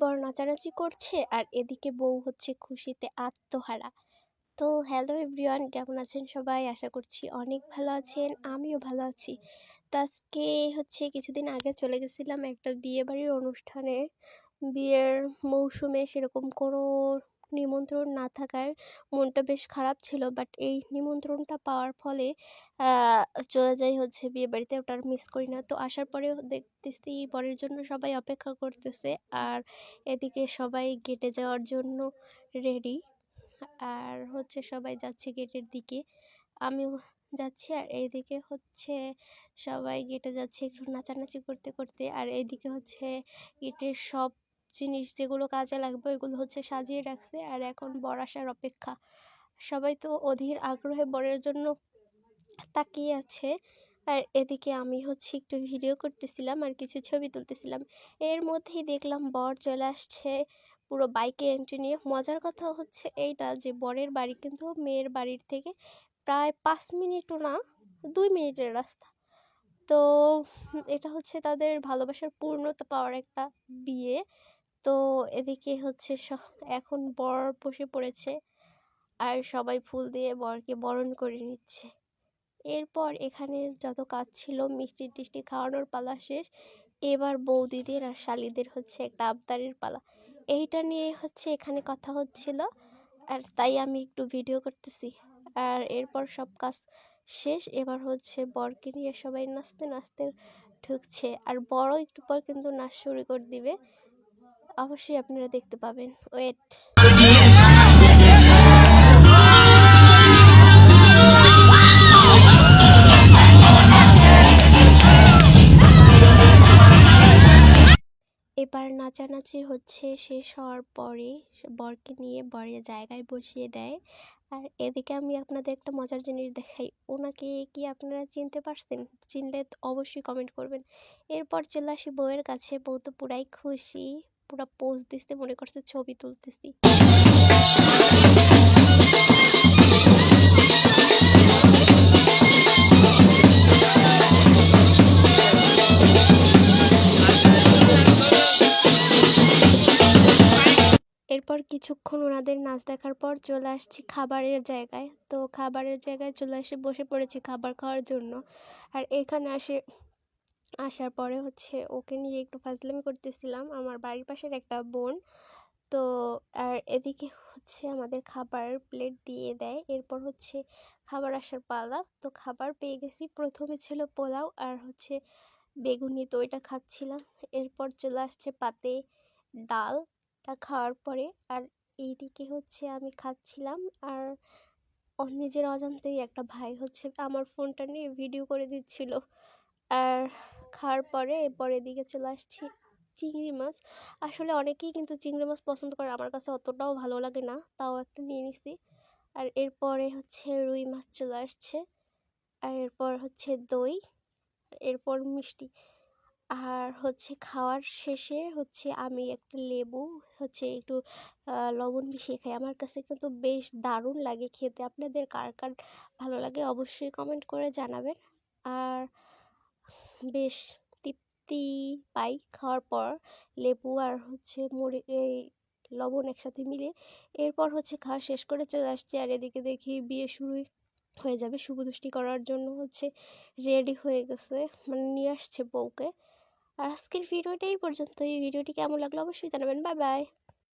বর নাচানাচি করছে আর এদিকে বউ হচ্ছে খুশিতে আত্মহারা। তো হ্যালো এভরিওয়ান কেমন আছেন সবাই? আশা করছি অনেক ভালো আছেন, আমিও ভালো আছি। তো আজকে হচ্ছে কিছুদিন আগে চলে গেছিলাম একটা বিয়ে বাড়ির অনুষ্ঠানে। বিয়ের মৌসুমে সেরকম কোনো নিমন্ত্রণ না থাকায় মনটা বেশ খারাপ ছিল। বাট এই নিমন্ত্রণটা পাওয়ার ফলে চলে যাই হচ্ছে বিয়ে বাড়িতে, ওটা মিস করি না। তো আসার পরেও দেখতেছি বরের জন্য সবাই অপেক্ষা করতেছে আর এদিকে সবাই গেটে যাওয়ার জন্য রেডি আর হচ্ছে সবাই যাচ্ছে গেটের দিকে। আমিও যাচ্ছি আর এইদিকে হচ্ছে সবাই গেটে যাচ্ছে একটু নাচানাচি করতে করতে। আর এইদিকে হচ্ছে গেটের সব জিনিস যেগুলো কাজে লাগবে, ওইগুলো হচ্ছে সাজিয়ে রাখছে। আর এখন বর আসার অপেক্ষা। সবাই তো অধীর আগ্রহে বরের জন্য তাকিয়ে আছে। আর এদিকে আমি হচ্ছে একটু ভিডিও করতেছিলাম আর কিছু ছবি তুলতেছিলাম। এর মধ্যেই দেখলাম বর চলে আসছে পুরো বাইকে এন্ট্রি নিয়ে। মজার কথা হচ্ছে এইটা যে বরের বাড়ি কিন্তু মেয়ের বাড়ির থেকে প্রায় পাঁচ মিনিটও না, দুই মিনিটের রাস্তা। তো এটা হচ্ছে তাদের ভালোবাসার পূর্ণতা পাওয়ার একটা বিয়ে। তো এদিকে হচ্ছে এখন বর বসে পড়েছে আর সবাই ফুল দিয়ে বরকে বরণ করে নিচ্ছে। এরপর এখানে যত কাজ ছিল, মিষ্টি টিষ্টি খাওয়ানোর পালা শেষ। এবার বৌদিদের আর শালিদের হচ্ছে একটা আবদারের পালা। এইটা নিয়ে হচ্ছে এখানে কথা হচ্ছিল আর তাই আমি একটু ভিডিও করতেছি। আর এরপর সব কাজ শেষ। এবার হচ্ছে বরকে নিয়ে সবাই নাচতে নাচতে ঢুকছে। আর বড় একটু পর কিন্তু নাচ শুরু করে দিবে। অবশ্যই আপনারা দেখতে পাবেন। ওয়েট এবার নাচানাচি হচ্ছে, শেষ হওয়ার পরে বরকে নিয়ে বরের জায়গায় বসিয়ে দেয়। আর এদিকে আমি আপনাদের একটা মজার জিনিস দেখাই। ওনাকে কি আপনারা চিনতে পারছেন? চিনলে অবশ্যই কমেন্ট করবেন। এরপর চলে আসি বউয়ের কাছে। বউ তো পুরাই খুশি। পুরা পোজ দিতে মনে করছে ছবি তুলতেছি। এরপর কিছুক্ষণ ওনাদের নাচ দেখার পর চলে আসছি খাবারের জায়গায়। তো খাবারের জায়গায় চলে এসে বসে পড়েছি খাবার খাওয়ার জন্য। আর এখানে আসে আসার পরে হচ্ছে ওকে নিয়ে একটু ফাজলামি করতেছিলাম। আমার বাড়ির পাশের একটা বোন। তো, আর এদিকে হচ্ছে আমাদের খাবার প্লেট দিয়ে দেয়। এরপর হচ্ছে খাবার আসার পালা। তো খাবার পেয়ে গেছি। প্রথমে ছিল পোলাও আর হচ্ছে বেগুনি তো ওইটা খাচ্ছিলাম। এরপর চলে আসছে পাতে ডাল। তা খাওয়ার পরে আর এইদিকে হচ্ছে আমি খাচ্ছিলাম। আর নিজের অজান্তেই একটা ভাই হচ্ছে আমার ফোনটা নিয়ে ভিডিও করে দিচ্ছিল। আর খাওয়ার পরে এরপর এদিকে চলে আসছি চিংড়ি মাছ। আসলে অনেকেই কিন্তু চিংড়ি মাছ পছন্দ করে, আমার কাছে অতটাও ভালো লাগে না, তাও একটা নিয়ে নিছি। আর এরপরে হচ্ছে রুই মাছ চলে আসছে, আর এরপর হচ্ছে দই, এরপর মিষ্টি। আর হচ্ছে খাওয়ার শেষে হচ্ছে আমি একটা লেবু, হচ্ছে একটু লবণ মিশিয়ে খাই। আমার কাছে কিন্তু বেশ দারুণ লাগে খেতে। আপনাদের কার কার ভালো লাগে অবশ্যই কমেন্ট করে জানাবেন। আর বেশ তৃপ্তি পাই খাওয়ার পর। লেবু আর হচ্ছে মুড়ি, এই লবণ একসাথে মিলে এরপর হচ্ছে খাওয়া শেষ করে চলে আসছি। আর এদিকে দেখি বিয়ে শুরুই হয়ে যাবে। শুভদুষ্টি করার জন্য হচ্ছে রেডি হয়ে গেছে। মানে নিয়ে আসছে বউকে। আর আজকের ভিডিওটা এই পর্যন্ত এই ভিডিওটি কেমন লাগল অবশ্যই জানাবেন। Bye bye.